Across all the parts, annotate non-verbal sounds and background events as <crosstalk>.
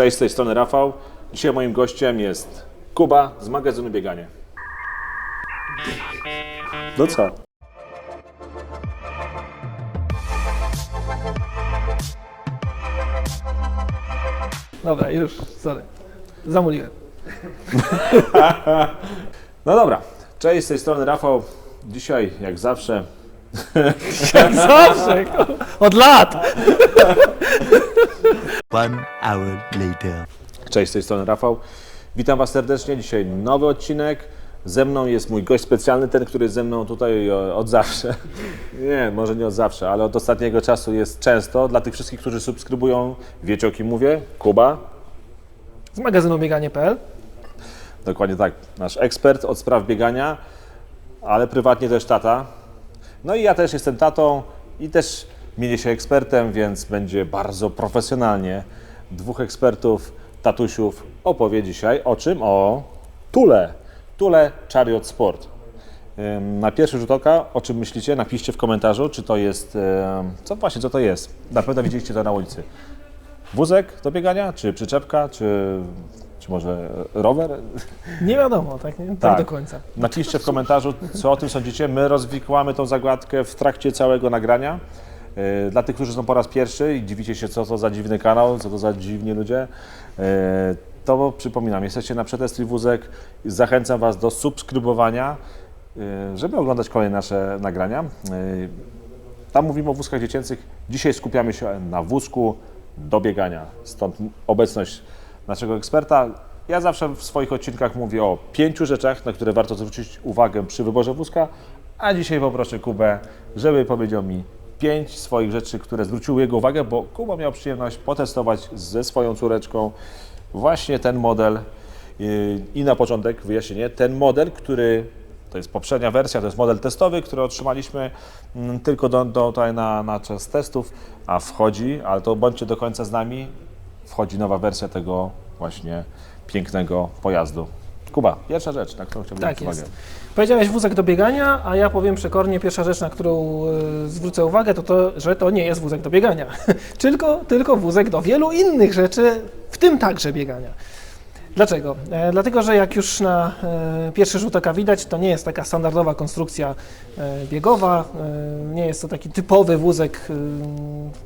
Cześć, z tej strony Rafał. Dzisiaj moim gościem jest Kuba z magazynu Bieganie. No co? Dobra, już, sorry. Zamuliłem. <laughs> No dobra. Cześć, z tej strony Rafał. Dzisiaj, jak zawsze, <laughs> Jak zawsze, <laughs> od lat. <laughs> One hour later. Cześć, z tej strony Rafał. Witam Was serdecznie. Dzisiaj nowy odcinek. Ze mną jest mój gość specjalny, ten, który jest ze mną tutaj e, od zawsze. <laughs> Nie, może nie od zawsze, ale od ostatniego czasu jest często. Dla tych wszystkich, którzy subskrybują, wiecie o kim mówię? Kuba. Z magazynu bieganie.pl. Dokładnie tak. Nasz ekspert od spraw biegania, ale prywatnie też tata. No i ja też jestem tatą i też mienię się ekspertem, więc będzie bardzo profesjonalnie. Dwóch ekspertów, tatusiów opowie dzisiaj o czym? O Tule. Tule Chariot Sport. Na pierwszy rzut oka, o czym myślicie? Napiszcie w komentarzu, czy to jest, co właśnie, co to jest. Na pewno widzieliście to na ulicy. Wózek do biegania, czy przyczepka, czy, czy może rower? Nie wiadomo, tak, nie? tak, Tak. do końca. Napiszcie w komentarzu, co o tym sądzicie. My rozwikłamy tą zagadkę w trakcie całego nagrania. Yy, Dla tych, którzy są po raz pierwszy i dziwicie się, co to za dziwny kanał, co to za dziwni ludzie, yy, to przypominam, jesteście na przetestuj wózek. Zachęcam Was do subskrybowania, yy, żeby oglądać kolejne nasze nagrania. Tam mówimy o wózkach dziecięcych. Dzisiaj skupiamy się na wózku do biegania. Stąd obecność naszego eksperta. Ja zawsze w swoich odcinkach mówię o pięciu rzeczach, na które warto zwrócić uwagę przy wyborze wózka, a dzisiaj poproszę Kubę, żeby powiedział mi pięć swoich rzeczy, które zwróciły jego uwagę, bo Kuba miał przyjemność potestować ze swoją córeczką właśnie ten model. Yy, I na początek wyjaśnienie, ten model, który to jest poprzednia wersja, to jest model testowy, który otrzymaliśmy mm, tylko do, do, tutaj na, na czas testów, a wchodzi, ale to bądźcie do końca z nami, wchodzi nowa wersja tego właśnie pięknego pojazdu. Kuba, pierwsza rzecz, na którą chciałbym Tak uwagę. Powiedziałeś wózek do biegania, a ja powiem przekornie, pierwsza rzecz, na którą e, zwrócę uwagę, to to, że to nie jest wózek do biegania, <laughs> tylko, tylko wózek do wielu innych rzeczy, w tym także biegania. Dlaczego? E, dlatego, że jak już na e, pierwszy rzut oka widać, to nie jest taka standardowa konstrukcja e, biegowa, e, nie jest to taki typowy wózek e,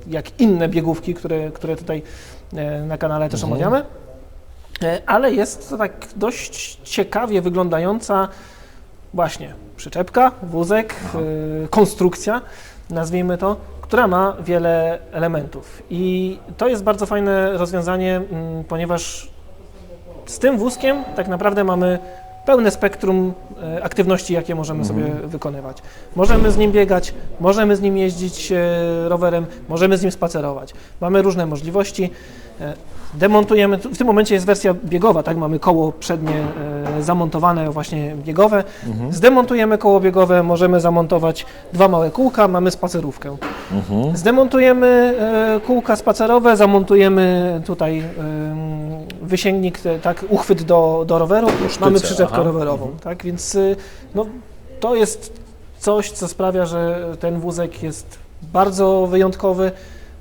jak inne biegówki, które, które tutaj e, na kanale też omawiamy. E, ale jest to tak dość ciekawie wyglądająca właśnie przyczepka, wózek, e, konstrukcja, nazwijmy to, która ma wiele elementów. I to jest bardzo fajne rozwiązanie, mm, ponieważ z tym wózkiem tak naprawdę mamy pełne spektrum e, aktywności, jakie możemy sobie wykonywać. Możemy z nim biegać, możemy z nim jeździć e, rowerem, możemy z nim spacerować. Mamy różne możliwości. E, Demontujemy, tu- w tym momencie jest wersja biegowa, tak? Mamy koło przednie zamontowane właśnie biegowe. Zdemontujemy koło biegowe, możemy zamontować dwa małe kółka, mamy spacerówkę. Zdemontujemy e, kółka spacerowe, zamontujemy tutaj wysięgnik, tak, uchwyt do, do roweru, mamy przyczepkę aha. rowerową, tak, więc y, no, to jest coś, co sprawia, że ten wózek jest bardzo wyjątkowy,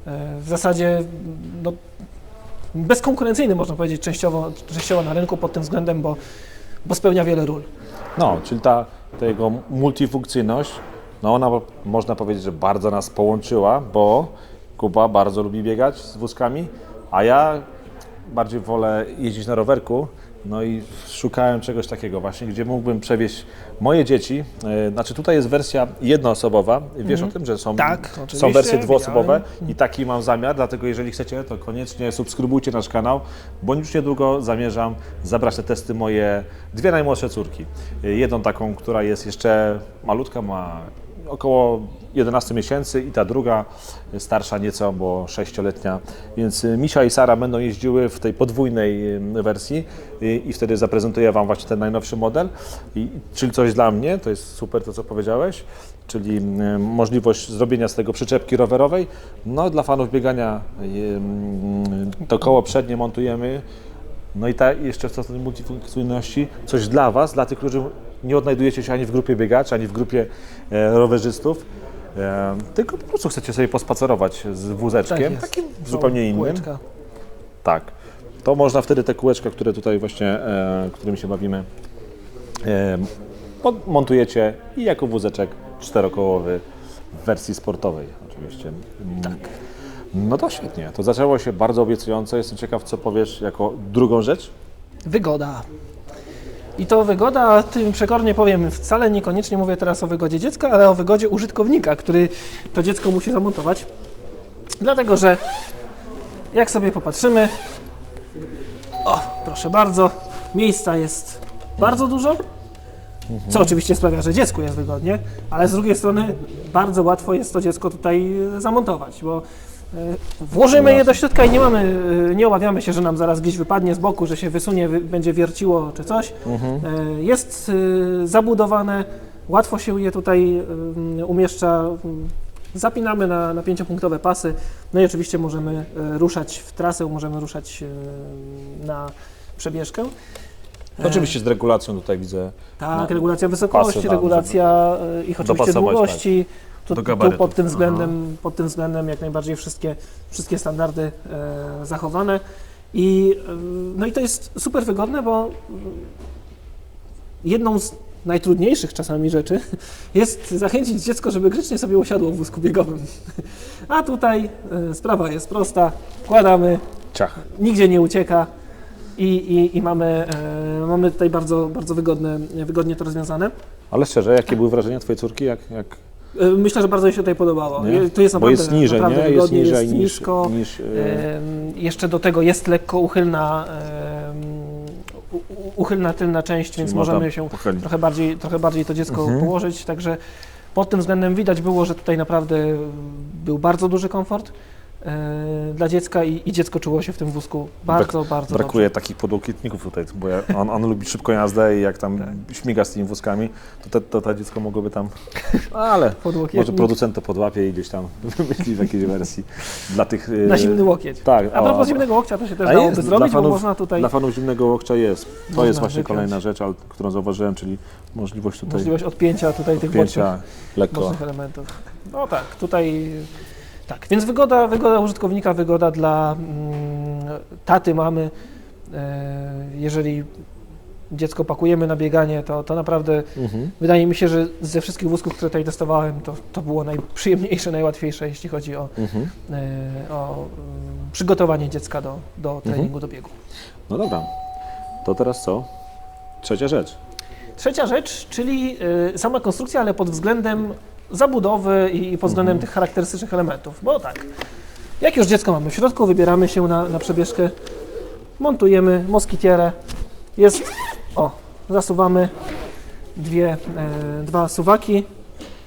e, w zasadzie no, bezkonkurencyjny można powiedzieć częściowo, częściowo na rynku pod tym względem, bo, bo spełnia wiele ról. No, czyli ta, ta jego multifunkcyjność, no ona można powiedzieć, że bardzo nas połączyła, bo Kuba bardzo lubi biegać z wózkami, a ja bardziej wolę jeździć na rowerku. No i szukałem czegoś takiego właśnie, gdzie mógłbym przewieźć moje dzieci. E, Znaczy tutaj jest wersja jednoosobowa. Wiesz o tym, że są, Tak, są wersje dwuosobowe i taki mam zamiar, dlatego jeżeli chcecie, to koniecznie subskrybujcie nasz kanał, bo już niedługo zamierzam zabrać te testy moje dwie najmłodsze córki. Jedną taką, która jest jeszcze malutka, ma około 11 miesięcy i ta druga starsza nieco, bo 6-letnia. Więc y, Misia i Sara będą jeździły w tej podwójnej wersji i, i wtedy zaprezentuję Wam właśnie ten najnowszy model. I, czyli coś dla mnie, to jest super to, co powiedziałeś, czyli możliwość zrobienia z tego przyczepki rowerowej. No dla fanów biegania to koło przednie montujemy. No i ta, jeszcze w tej multifunkcyjności coś dla Was, dla tych, którzy nie odnajdujecie się ani w grupie biegaczy, ani w grupie e, rowerzystów, e, tylko po prostu chcecie sobie pospacerować z wózeczkiem, Tak jest. takim Są zupełnie innym. kółeczka. Tak. to można wtedy te kółeczka, które tutaj właśnie, e, którymi się bawimy, e, pod- montujecie i jako wózeczek czterokołowy w wersji sportowej oczywiście. Tak. No to świetnie, to zaczęło się bardzo obiecująco. Jestem ciekaw, co powiesz jako drugą rzecz. Wygoda. I to wygoda, tym przekornie powiem, wcale niekoniecznie mówię teraz o wygodzie dziecka, ale o wygodzie użytkownika, który to dziecko musi zamontować. Dlatego, że jak sobie popatrzymy, o, proszę bardzo, miejsca jest bardzo dużo, co oczywiście sprawia, że dziecku jest wygodnie, ale z drugiej strony bardzo łatwo jest to dziecko tutaj zamontować, bo włożymy je do środka i nie mamy, e, nie obawiamy się, że nam zaraz gdzieś wypadnie z boku, że się wysunie, wy, będzie wierciło czy coś. E, Jest e, zabudowane, łatwo się je tutaj e, umieszcza. Zapinamy na, na pięciopunktowe pasy, no i oczywiście możemy e, ruszać w trasę, możemy ruszać e, na przebieżkę. E, Oczywiście z regulacją tutaj widzę. tak, No, regulacja wysokości, pasy regulacja ich oczywiście dopasować, długości. Tu, tu pod tym względem, pod tym względem jak najbardziej wszystkie, wszystkie standardy e, zachowane. I, y, no i to jest super wygodne, bo y, jedną z najtrudniejszych czasami rzeczy <laughs> jest zachęcić dziecko, żeby grzecznie sobie usiadło w wózku biegowym. <laughs> A tutaj y, sprawa jest prosta. Wkładamy, Ciach. nigdzie nie ucieka i, i, i mamy, e, mamy tutaj bardzo, bardzo wygodne, wygodnie to rozwiązane. Ale szczerze, jakie były wrażenia Twojej córki? Jak, jak, E, Myślę, że bardzo jej się tutaj podobało. nie? To jest Bo naprawdę, jest niżej, naprawdę nie? Jest wygodnie, niżej jest niż, nisko. niż e, Em, Jeszcze do tego jest lekko uchylna, em, u- u- uchylna tylna część, więc można możemy się pochylić. trochę bardziej, trochę bardziej to dziecko Mhm. położyć. Także pod tym względem widać było, że tutaj naprawdę był bardzo duży komfort e, dla dziecka i, i dziecko czuło się w tym wózku bardzo, bardzo Brakuje takich podłokietników tutaj, bo ja, on, on lubi szybką jazdę i jak tam Tak. śmiga z tymi wózkami, to, te, to dziecko mogłoby tam... Ale dobrze. Może producent to podłapie i gdzieś tam <laughs> wymyśli w jakiejś wersji dla tych... e, na zimny łokieć. Tak. A propos zimnego łokcia, to się też dałoby jest, zrobić, fanów, bo można tutaj Dla fanów zimnego łokcia jest. To jest właśnie wypiąć. kolejna rzecz, ale, którą zauważyłem, czyli możliwość tutaj możliwość odpięcia tutaj tych bocznych, pięcia lekko. elementów. No tak, tutaj tak, więc wygoda, wygoda użytkownika, wygoda dla mm, taty, mamy. E, jeżeli dziecko pakujemy na bieganie, to, to naprawdę Mhm. wydaje mi się, że ze wszystkich wózków, które tutaj testowałem, to, to było najprzyjemniejsze, najłatwiejsze, jeśli chodzi o, Mhm. e, o mm, przygotowanie dziecka do, do treningu, do biegu. No dobra, to teraz co? Trzecia rzecz. Trzecia rzecz, czyli y, sama konstrukcja, ale pod względem zabudowy i pod względem tych charakterystycznych elementów. Bo tak, jak już dziecko mamy w środku, wybieramy się na, na przebieżkę, montujemy moskitierę, jest, o, zasuwamy dwie, e, dwa suwaki.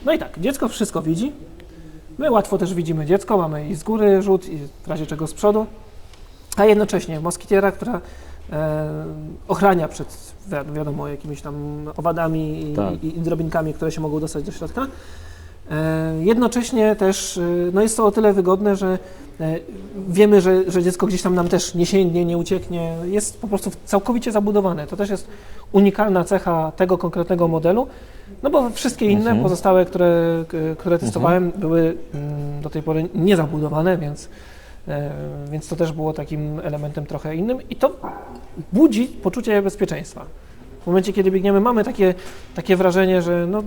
No i tak, dziecko wszystko widzi. My łatwo też widzimy dziecko, mamy i z góry rzut, i w razie czego z przodu, a jednocześnie moskitiera, która e, ochrania przed, wi- wiadomo, jakimiś tam owadami i, Tak. i, i drobinkami, które się mogą dostać do środka. E, jednocześnie też e, no jest to o tyle wygodne, że e, wiemy, że, że dziecko gdzieś tam nam też nie sięgnie, nie ucieknie. Jest po prostu całkowicie zabudowane. To też jest unikalna cecha tego konkretnego modelu, no bo wszystkie inne Mhm. pozostałe, które, które testowałem, były mm, do tej pory niezabudowane, więc, więc to też było takim elementem trochę innym i to budzi poczucie bezpieczeństwa. W momencie, kiedy biegniemy, mamy takie, takie wrażenie, że no,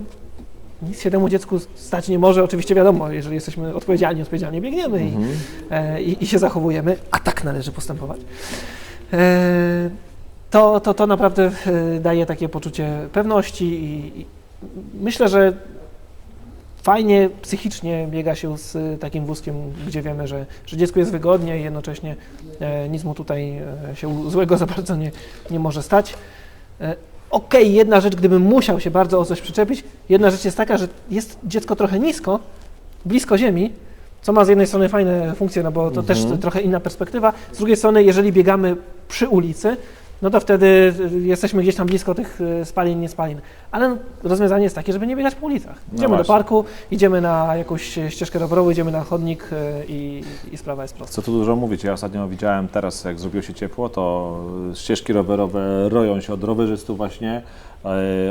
nic się temu dziecku stać nie może. Oczywiście wiadomo, jeżeli jesteśmy odpowiedzialni, odpowiedzialnie biegniemy i, Mhm. e, i, i się zachowujemy, a tak należy postępować. E, to, to, to naprawdę e, daje takie poczucie pewności i, i myślę, że fajnie psychicznie biega się z takim wózkiem, gdzie wiemy, że, że dziecku jest wygodnie i jednocześnie nic mu tutaj się złego za bardzo nie, nie może stać. Okej, jedna rzecz, gdybym musiał się bardzo o coś przyczepić, jedna rzecz jest taka, że jest dziecko trochę nisko, blisko ziemi, co ma z jednej strony fajne funkcje, no bo to też trochę inna perspektywa. Z drugiej strony, jeżeli biegamy przy ulicy, no to wtedy y, jesteśmy gdzieś tam blisko tych y, spalin, nie spalin. Ale rozwiązanie jest takie, żeby nie biegać po ulicach. No Idziemy do właśnie. parku, idziemy na jakąś ścieżkę rowerową, idziemy na chodnik y, i, i sprawa jest prosta. Co tu dużo mówić, ja ostatnio widziałem teraz, jak zrobiło się ciepło, to ścieżki rowerowe roją się od rowerzystów właśnie,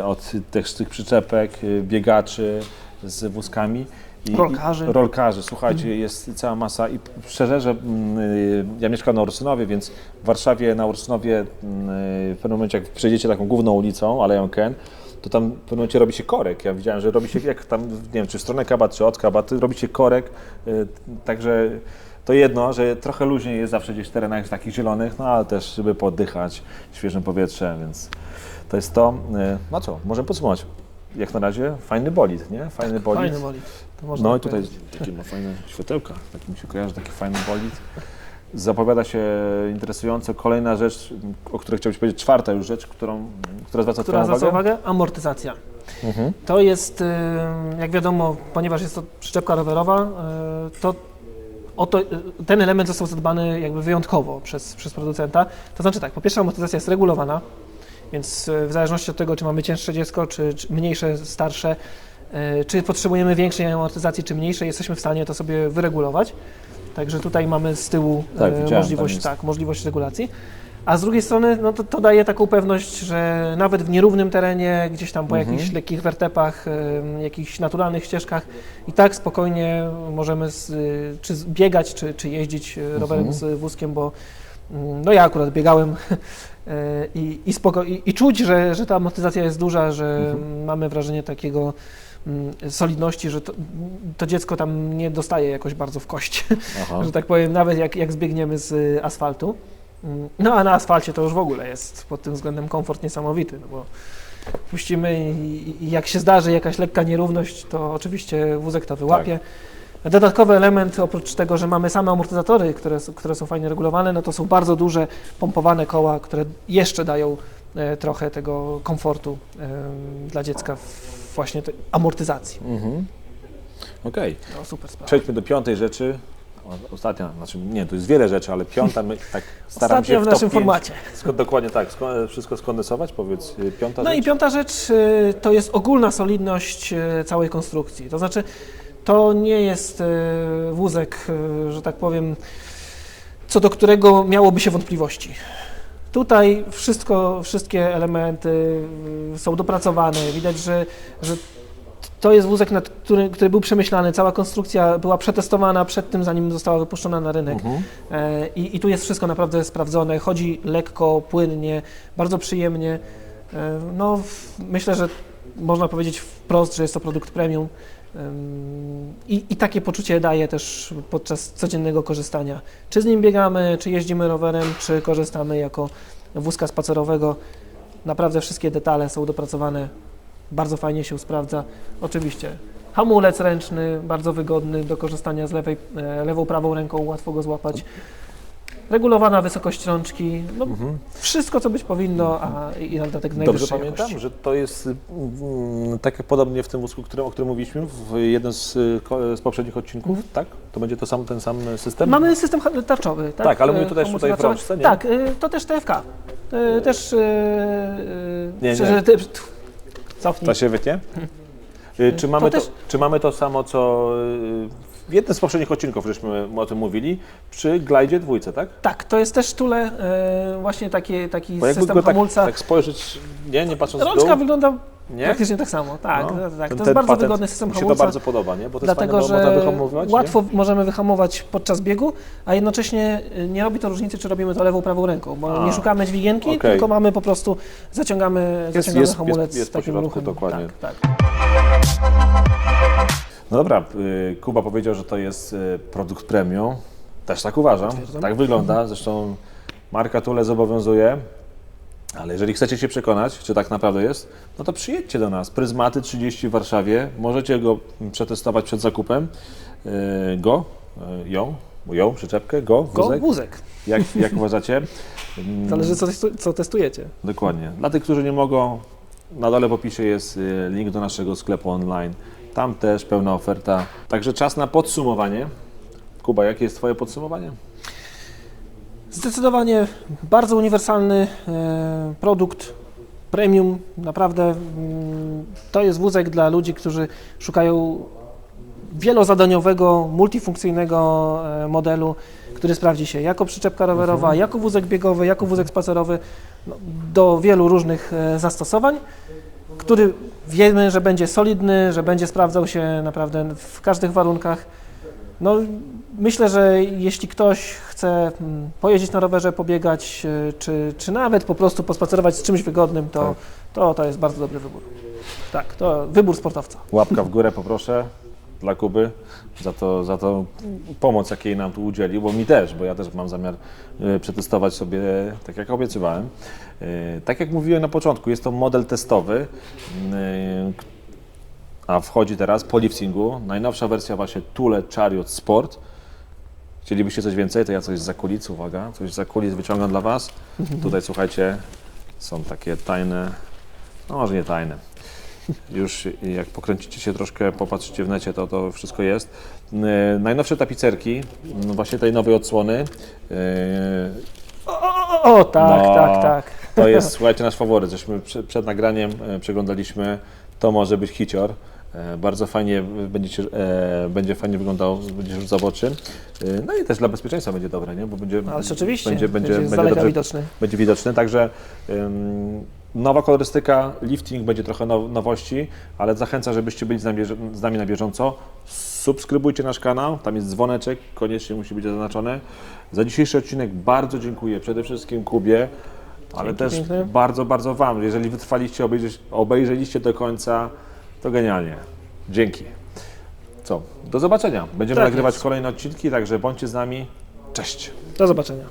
od tych, tych przyczepek, biegaczy z wózkami I, Rolkarzy. I, rolkarzy, słuchajcie, jest cała masa i szczerze, że mm, y, ja mieszkam na Ursynowie, więc w Warszawie na Ursynowie mm, y, w pewnym momencie jak przejdziecie taką główną ulicą, Aleją Ken, to tam w pewnym momencie robi się korek. Ja widziałem, że robi się jak tam, nie wiem, czy w stronę Kabat, czy od Kabat, robi się korek, y, także to jedno, że trochę luźniej jest zawsze gdzieś w terenach takich zielonych, no ale też, żeby poddychać świeżym powietrzem, więc to jest to. No co, możemy podsumować. Jak na razie fajny bolid, nie? Fajny bolid. Fajny bolid. To można No i tak tutaj takie ma fajne światełka, tak mi się kojarzy, taki fajny bolid. Zapowiada się interesująco. Kolejna rzecz, o której chciałbyś powiedzieć, czwarta już rzecz, którą, która zwraca Która Twoją zwraca uwagę. uwagę? Amortyzacja. Mhm. To jest, y, jak wiadomo, ponieważ jest to przyczepka rowerowa, y, to oto, y, ten element został zadbany jakby wyjątkowo przez, przez producenta. To znaczy tak, po pierwsze amortyzacja jest regulowana, więc y, w zależności od tego, czy mamy cięższe dziecko, czy, czy mniejsze, starsze, y, czy potrzebujemy większej amortyzacji, czy mniejszej, jesteśmy w stanie to sobie wyregulować. Także tutaj mamy z tyłu Tak, e, tam możliwość, tak, możliwość regulacji. A z drugiej strony no to, to daje taką pewność, że nawet w nierównym terenie, gdzieś tam po Mhm. jakichś lekkich wertepach, jakichś naturalnych ścieżkach i tak spokojnie możemy z, y, czy biegać, czy, czy jeździć rowerem Mhm. z wózkiem, bo mm, no ja akurat biegałem e, <laughs> i, i, spoko, i, i czuć, że, że ta amortyzacja jest duża, że Mhm. mamy wrażenie takiego mm, solidności, że to, to dziecko tam nie dostaje jakoś bardzo w kość Aha. <laughs> że tak powiem, nawet jak, jak zbiegniemy z y, asfaltu. Mm, No a na asfalcie to już w ogóle jest pod tym względem komfort niesamowity, no bo puścimy i, i jak się zdarzy jakaś lekka nierówność, to oczywiście wózek to wyłapie. Dodatkowy element, oprócz tego, że mamy same amortyzatory, które, które są fajnie regulowane, no to są bardzo duże pompowane koła, które jeszcze dają e, trochę tego komfortu dla dziecka w właśnie tej amortyzacji. Mhm. Okej, No super sprawa. przejdźmy do piątej rzeczy. Ostatnia, znaczy nie, to jest wiele rzeczy, ale piąta, my tak <laughs> staram Ostatnio się w top naszym formacie. Sko- dokładnie tak, sko- wszystko skondensować, powiedz, y, piąta No rzecz. i piąta rzecz y, to jest ogólna solidność y, całej konstrukcji. To znaczy, to nie jest y, wózek, y, że tak powiem, co do którego miałoby się wątpliwości. Tutaj wszystko, wszystkie elementy y, są dopracowane. Widać, że, że to jest wózek, który, który był przemyślany. Cała konstrukcja była przetestowana przed tym, zanim została wypuszczona na rynek. Mhm. E, I, I tu jest wszystko naprawdę sprawdzone. Chodzi lekko, płynnie, bardzo przyjemnie. E, No, myślę, że można powiedzieć wprost, że jest to produkt premium. I, I takie poczucie daje też podczas codziennego korzystania. Czy z nim biegamy, czy jeździmy rowerem, czy korzystamy jako wózka spacerowego. Naprawdę wszystkie detale są dopracowane. Bardzo fajnie się sprawdza. Oczywiście hamulec ręczny, bardzo wygodny do korzystania z lewej, e, lewą, prawą ręką, łatwo go złapać. Regulowana wysokość rączki, no, Mhm. wszystko co być powinno, a i na dodatek Dobrze najwyższej pamiętam, jakości. że to jest mm, tak jak podobnie w tym wózku, którym, o którym mówiliśmy w jednym z, y, z poprzednich odcinków, tak? To będzie to sam, ten sam system? Mamy system tarczowy, tak? Tak, ale mówię E, tutaj- hamulce tutaj w rączce, nie? Tak, e, to też TFK. E, Też... Nie, nie. szczerze, ty- tf, Cofnij. To się wytnie? Y, Czy mamy to, też- czy mamy to samo, co y, w jednym z poprzednich odcinków, żeśmy o tym mówili, przy Glide dwójce, tak? Tak, to jest też Tule, e, właśnie taki, taki Bo jakby system go tak, hamulca. tak spojrzeć, nie, nie patrząc w Rączka dół, wygląda nie? praktycznie tak samo. Tak, No, tak. ten- to ten jest bardzo patent wygodny system Mi się to hamulca. bardzo podoba, nie? Bo to jest Dlatego, fajne, bo można że wyhamować, łatwo możemy wyhamować podczas biegu, a jednocześnie y, nie robi to różnicy, czy robimy to lewą, prawą ręką, bo A. nie szukamy dźwigienki, Okej. tylko mamy po prostu, zaciągamy, zaciągamy jest- hamulec jest- jest takim po środku, ruchem. dokładnie. Tak, tak. No dobra, y, Kuba powiedział, że to jest y, produkt premium. Też tak uważam. Tak wygląda. Zresztą marka Tule zobowiązuje. Ale jeżeli chcecie się przekonać, czy tak naprawdę jest, no to przyjedźcie do nas. Pryzmaty 30 w Warszawie. Możecie go przetestować przed zakupem. Y, Go, ją, ją, przyczepkę, go, Go, wózek. wózek. Jak, jak uważacie? <laughs> Zależy, co, co testujecie. Dokładnie. Dla tych, którzy nie mogą, na dole w opisie jest link do naszego sklepu online. Tam też pełna oferta. Także czas na podsumowanie. Kuba, jakie jest Twoje podsumowanie? Zdecydowanie bardzo uniwersalny e, produkt, premium, naprawdę mm, to jest wózek dla ludzi, którzy szukają wielozadaniowego, multifunkcyjnego e, modelu, który sprawdzi się jako przyczepka rowerowa, jako wózek biegowy, jako wózek spacerowy, no, do wielu różnych e, zastosowań. Który wiemy, że będzie solidny, że będzie sprawdzał się naprawdę w każdych warunkach. No, myślę, że jeśli ktoś chce mm, pojeździć na rowerze, pobiegać, e, czy, czy nawet po prostu pospacerować z czymś wygodnym, to, Tak. to, to jest bardzo dobry wybór. Tak, to wybór sportowca. Łapka w górę poproszę dla Kuby za to, za to pomoc, jakiej nam tu udzielił, bo mi też, bo ja też mam zamiar e, przetestować sobie, tak jak obiecywałem. E, Tak jak mówiłem na początku, jest to model testowy, e, a wchodzi teraz po liftingu, najnowsza wersja właśnie Tule Chariot Sport. Chcielibyście coś więcej, to ja coś za kulis, uwaga, coś za kulis wyciągam dla Was. Tutaj słuchajcie, są takie tajne, no może nie tajne, już jak pokręcicie się troszkę, popatrzycie w necie, to to wszystko jest. Yy, Najnowsze tapicerki, no właśnie tej nowej odsłony. Yy, O, o, tak, No. tak, tak. To jest, słuchajcie, nasz faworyt. Żeśmy prze- przed nagraniem e, przeglądaliśmy. To może być hicior. E, Bardzo fajnie będziecie, e, będzie fajnie wyglądał, będzie rzucał w oczy. E, No i też dla bezpieczeństwa będzie dobre, nie? Bo będzie, No, Ale rzeczywiście, będzie, będzie, będzie dobrze widoczny. będzie widoczny. Także nowa kolorystyka, lifting, będzie trochę now, nowości, ale zachęcam, żebyście byli z nami, na bieżąco. Subskrybujcie nasz kanał, tam jest dzwoneczek, koniecznie musi być zaznaczony. Za dzisiejszy odcinek bardzo dziękuję przede wszystkim Kubie, ale Dzięki też bardzo, bardzo Wam. Jeżeli wytrwaliście, obejrzeliście do końca, to genialnie. Dzięki. Co? Do zobaczenia. Będziemy Tak nagrywać jest. kolejne odcinki, także bądźcie z nami. Cześć. Do zobaczenia.